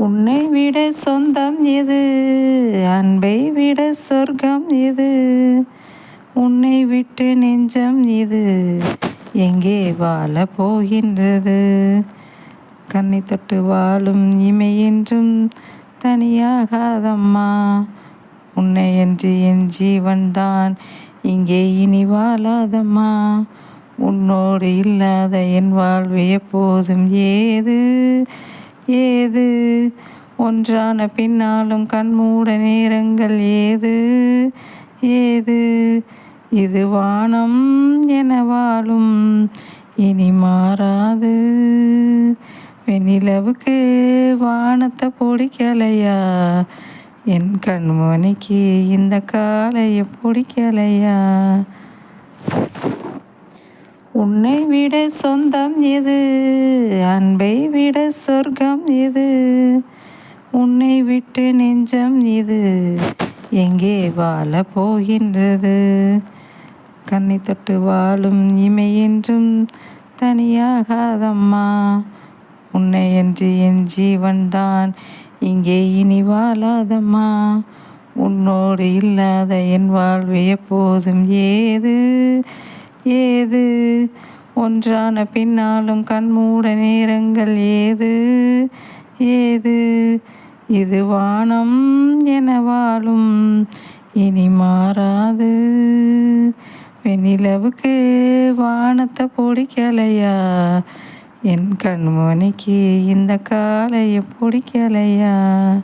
உன்னை விட சொந்தம் எது? அன்பை விட சொர்க்கம் எது? உன்னை விட்டு நெஞ்சம் இது எங்கே வாழ போகின்றது? கண்ணை தொட்டு வாழும் இமை என்றும் தனியாகாதம்மா. உன்னை என்று என் ஜீவன்தான் இங்கே இனி வாழாதம்மா. உன்னோடு இல்லாத என் வாழ்வு எப்போதும் ஏது? ஏது? ஒன்றான பின்னாலும் கண்மூட நேரங்கள் ஏது? ஏது? இது வானம் என வாழும் இனி மாறாது. வெண்ணிலவுக்கு வானத்தை பிடிக்கலையா? என் கண்மணிக்கு இந்த காலையை பிடிக்கலையா? உன்னை விட சொந்தம் எது? சொர்க்கம் இது. உன்னை விட்டு நெஞ்சம் இது. எங்கே வாழ போகின்றது? கண்ணை தொட்டு வாழும் இமை என்றும் தனியாகாதம்மா. உன்னை என்று என் ஜீவன்தான் இங்கே இனி வாழாதம்மா. உன்னோடு இல்லாத என் வாழ்வு எப்போதும் ஏது? ஏது? ஒன்றான பின்னாலும் கண்மூட நேரங்கள் ஏது? ஏது? இது வானம் என வாழும் இனி மாறாது. வெண்ணிலவுக்கு வானத்தை பிடிக்கலையா? என் கண்மணிக்கு இந்த காலையை பிடிக்கலையா?